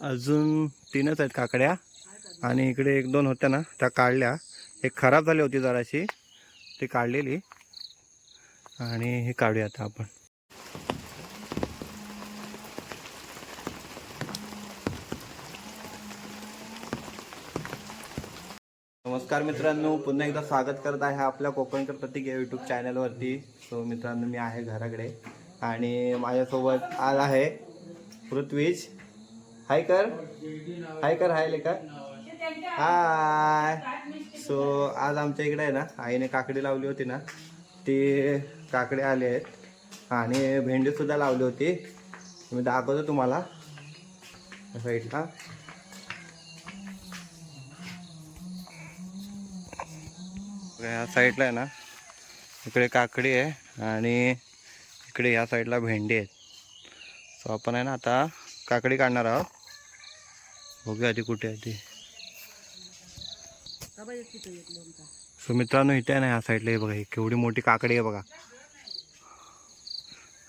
अजून तीनच आहेत काकड्या. आणि इकडे एक दोन होत्या ना त्या काढल्या. एक खराब झाली होती जराशी. ती काढलेली. आणि हे काढूया आता आपण. नमस्कार मित्रांनो पुन्हा एकदा स्वागत करत आहे आपल्या कोकणकर प्रतीक या यूट्यूब चॅनलवरती सो मित्रांनो मी आहे घराकडे. आणि माझ्यासोबत आज आहे पृथ्वीज. हाय कर. हाय कर हाय लेकर. हाय. सो आज आमच्या इकडे आहे ना आईने काकडी लावली होती ना ती काकडे आले आहेत. आणि भेंडीसुद्धा लावली होती. मी दाखवतो तुम्हाला. साईडला या साईडला आहे ना इकडे काकडी आहे आणि इकडे या साईडला भेंडी आहेत. सो आपण आहे ना आता काकडी काढणार आहोत. बघूया आधी कुठे आहे ती. सो मित्रांनो इथे आहे ना ह्या साईडला हे बघा ही केवढी मोठी काकडी आहे बघा.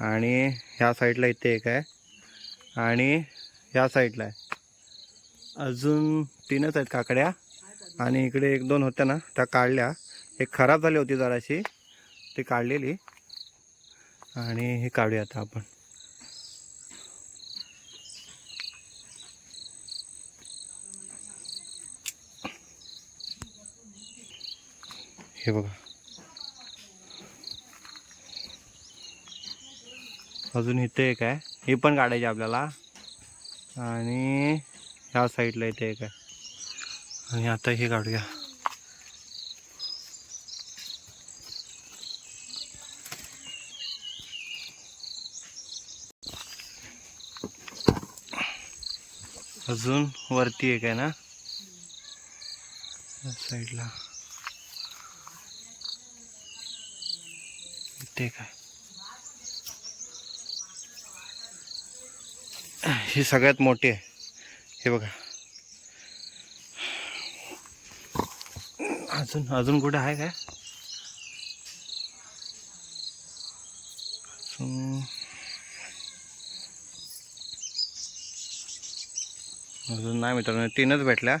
आणि ह्या साईडला इथे एक आहे. आणि ह्या साईडला आहे. अजून तीनच आहेत काकड्या. आणि इकडे एक दोन होत्या ना त्या काढल्या. एक खराब झाली होती जराशी ती काढलेली. आणि हे काढूया आता आपण. हे बघा. अजून इथे एक आहे. हे पण काढायचे आपल्याला. आणि ह्या साईडला इथे एक आहे. आणि आता हे काढूया. अजून वरती एक आहे ना? या साईडला. वाटते काय ही सगळ्यात मोठी आहे. हे बघा. अजून अजून कुठे आहे काय? अजून. अजून नाही मित्रांनो तीनच भेटल्या.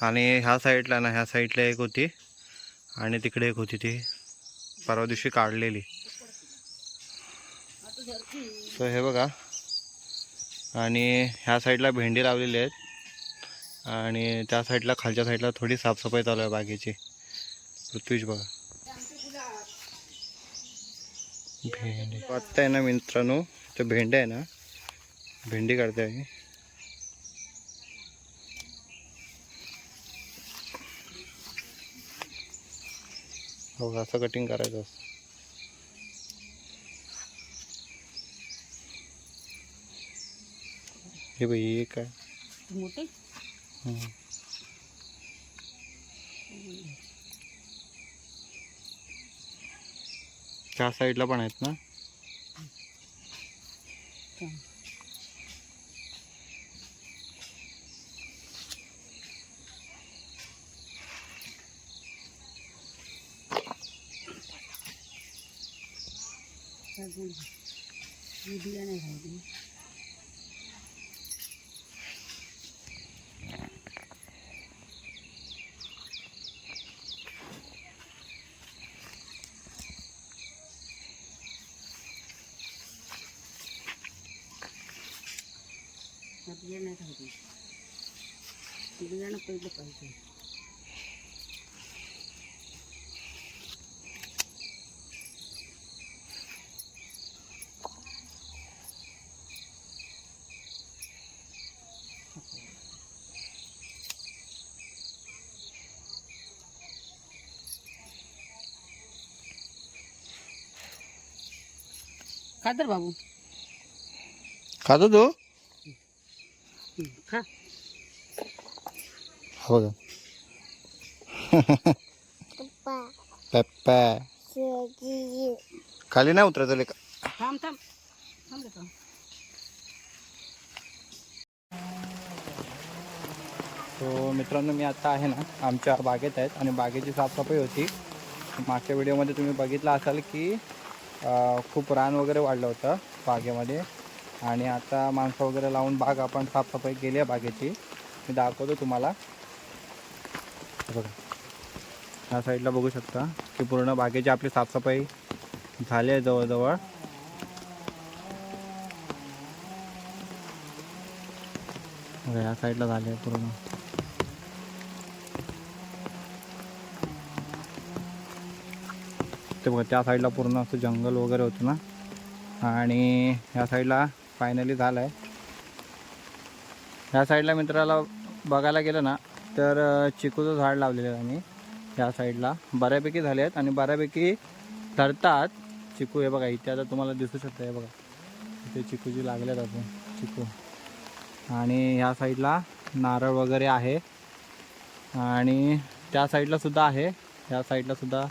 आणि ह्या साईडला ना ह्या साईडला एक होती. आणि तिकडे एक होती ती. परवा दिवशी काढलेली. सो हे बघा. आणि ह्या साईडला भेंडी लावलेली आहेत. आणि त्या साईडला खालच्या साईडला थोडी साफसफाई चालू आहे बागेची. पृथ्वीच बघा. भेंडी. वाटतं आहे ना मित्रांनो ते भेंडी आहे ना. भेंडी काढते आहे हो असं कटिंग करायचं असतं. हे बाई हे काय? मोठे? हम्म. त्या साईडला पण आहेत ना? मी बिया नाही खायची त्या बिया नाही खायची बियाणं पहिलं खातर बाबू. खातो तो? हं, खा. हा बघा. पप्पा. खाली नाही उतरायचं लेका थांब थांब. थांब रे, थांब. तो मित्रांनो मी आता आहे ना आमच्या बागेत आहेत आणि बागेची साफसफाई होती. मागच्या व्हिडिओमध्ये तुम्ही बघितलं असाल की खूप रान वगैरे वाढलं होतं बागेमध्ये. आणि आता माणसं वगैरे लावून बाग आपण साफसफाई केली आहे बागेची. मी दाखवतो तुम्हाला. बघा. ह्या साईडला बघू शकता की पूर्ण बागेची आपली साफसफाई झाली आहे जवळजवळ. ह्या या साईडला झाली आहे पूर्ण. ते बघा त्या साईडला पूर्ण असं जंगल वगैरे होतं ना. आणि ह्या साईडला फायनली झालं आहे ह्या साईडला मित्राला बघायला गेलं ना तर चिकूचं झाड लावलेलं आहे आम्ही. ह्या साईडला बऱ्यापैकी झाले आहेत आणि बऱ्यापैकी धरतात चिकू. हे बघा इथे आता तुम्हाला दिसू शकतं हे बघा. इथे चिकूची लागलेत अजून चिकू. आणि ह्या साईडला नारळ वगैरे आहे. आणि त्या साईडलासुद्धा आहे. ह्या साईडलासुद्धा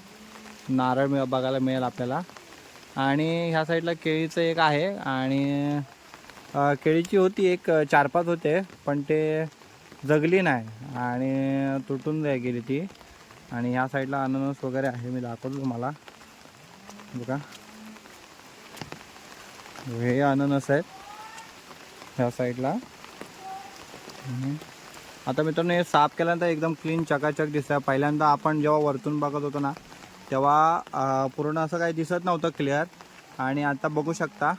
नारळ मिळ बघायला मिळेल आपल्याला. आणि ह्या साईडला केळीचं एक आहे आणि केळीची होती एक चार पाच होते पण ते जगली नाही आणि तुटून जाय गेली ती. आणि ह्या साईडला अननस वगैरे आहे मी दाखवतो तुम्हाला. बघा. हे अननस आहेत ह्या साईडला. आता मित्रांनो हे साफ केल्यानंतर एकदम क्लीन चकाचक दिसतं पहिल्यांदा आपण जेव्हा वरतून बघत होतो ना तेव्हा पूर्ण असं काही दिसत नव्हतं क्लिअर आणि आता बघू शकता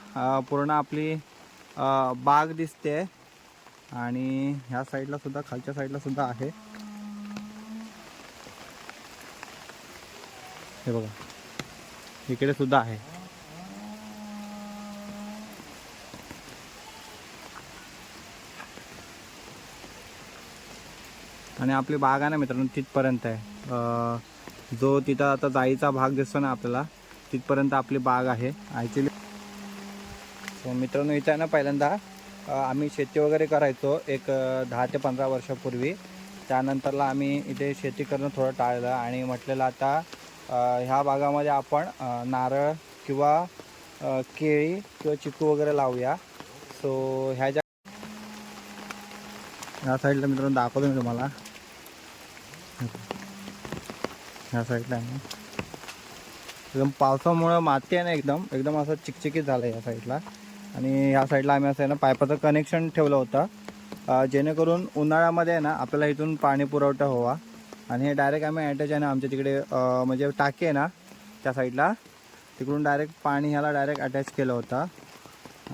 पूर्ण आपली बाग दिसते. आणि ह्या साईडला सुद्धा खालच्या साईडला सुद्धा आहे. हे बघा. इकडे सुद्धा आहे. आणि आपली बाग आहे ना मित्रांनो तिथपर्यंत आहे. जो तिथं आता जाईचा भाग दिसतो ना आपल्याला तिथपर्यंत आपली बाग आहे. ॲक्च्युली सो मित्रांनो इथं आहे ना पहिल्यांदा आम्ही शेती वगैरे करायचो एक दहा ते पंधरा वर्षापूर्वी. त्यानंतरला आम्ही इथे शेती करणं थोडं टाळलं आणि म्हटलेलं आता ह्या भागामध्ये आपण नारळ किंवा केळी किंवा चिकू वगैरे लावूया. सो ह्या ज्या ह्या साईडला मित्रांनो दाखवतो मी तुम्हाला. ह्या साईडला आहे. एकदम पावसामुळं माती आहे ना एकदम. एकदम असं चिकचिकीत झालं या साईडला. आणि ह्या साईडला आम्ही असं आहे ना पायपाचं कनेक्शन ठेवलं होतं. जेणेकरून उन्हाळ्यामध्ये आहे ना आपल्याला इथून पाणी पुरवठा हवा आणि हे डायरेक्ट आम्ही अटॅच आहे ना आमच्या तिकडे म्हणजे टाकी आहे ना त्या साईडला. तिकडून डायरेक्ट पाणी ह्याला डायरेक्ट अटॅच केलं होतं.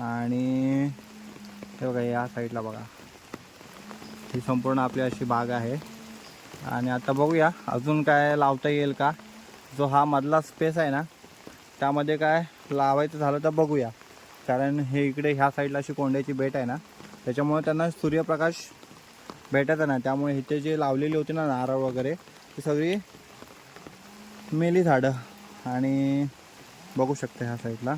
आणि हे बघा या साईडला बघा. ही संपूर्ण आपली अशी बाग आहे. आणि आता बघूया अजून काय लावता येईल का. जो हा मधला स्पेस आहे ना त्यामध्ये काय लावायचं झालं तर बघूया. कारण हे इकडे ह्या साईडला अशी कोंड्याची बेट आहे ना त्याच्यामुळे त्यांना सूर्यप्रकाश भेटायचा नाही. त्यामुळे इथे जे लावलेली होती ना नारळ वगैरे ती सगळी मेली झाडं. आणि बघू शकते ह्या साईडला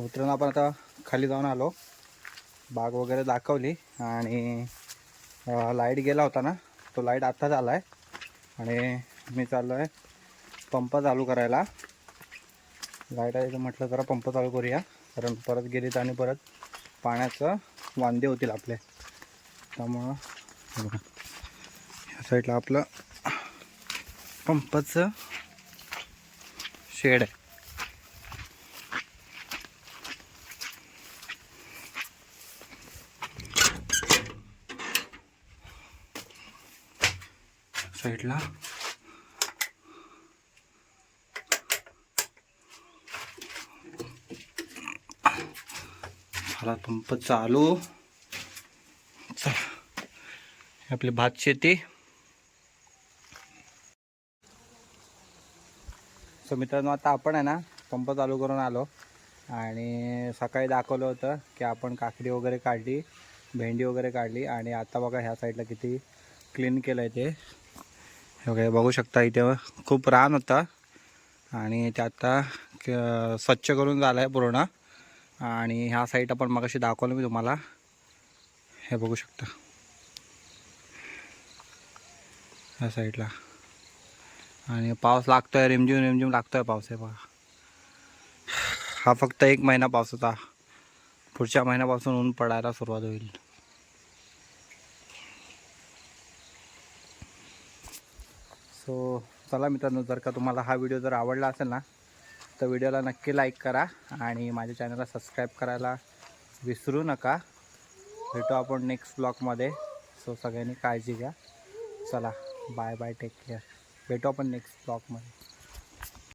मित्रांनो आपण आता खाली जाऊन आलो. बाग वगैरे दाखवली आणि लाइट गेला होता ना तो लाइट आत्ताच आला आहे आणि मी चाललो आहे पंप चालू करायला. लाइट आहे तर म्हटलं जरा पंप चालू करूया. कारण परत गेलीत आणि परत पाण्याचं वांदे होतील आपले. त्यामुळं ह्या साईडला आपलं पंपाचं शेड आहे. साईडला. झाला पंप चालू. चला आपले आपली भात शेती. सो मित्रांनो आता आपण आहे ना पंप चालू करून आलो. आणि सकाळी दाखवलं होतं की आपण काकडी वगैरे काढली भेंडी वगैरे काढली. आणि आता बघा ह्या साईडला किती क्लीन केलं आहे ते. हे बघू शकता इथे खूप रान होता. आणि ते आता स्वच्छ करून झालं आहे पूर्ण. आणि ह्या साईट आपण मगाशी दाखवलं मी तुम्हाला. हे बघू शकता. ह्या साईडला आणि पाऊस लागतोय रिमझिम रिमझिम लागतोय पाऊस आहे बघा. हा फक्त एक महिना पाऊस होता. पुढच्या महिन्यापासून ऊन पडायला सुरुवात होईल. सो चला मित्रांनो जर का तुम्हाला हा व्हिडिओ जर आवडला असेल ना तर व्हिडिओला नक्की लाईक करा आणि माझ्या चॅनलला सबस्क्राईब करायला विसरू नका. भेटू आपण नेक्स्ट ब्लॉगमध्ये सो सगळ्यांनी काळजी घ्या. चला बाय बाय टेक केअर भेटू आपण नेक्स्ट ब्लॉगमध्ये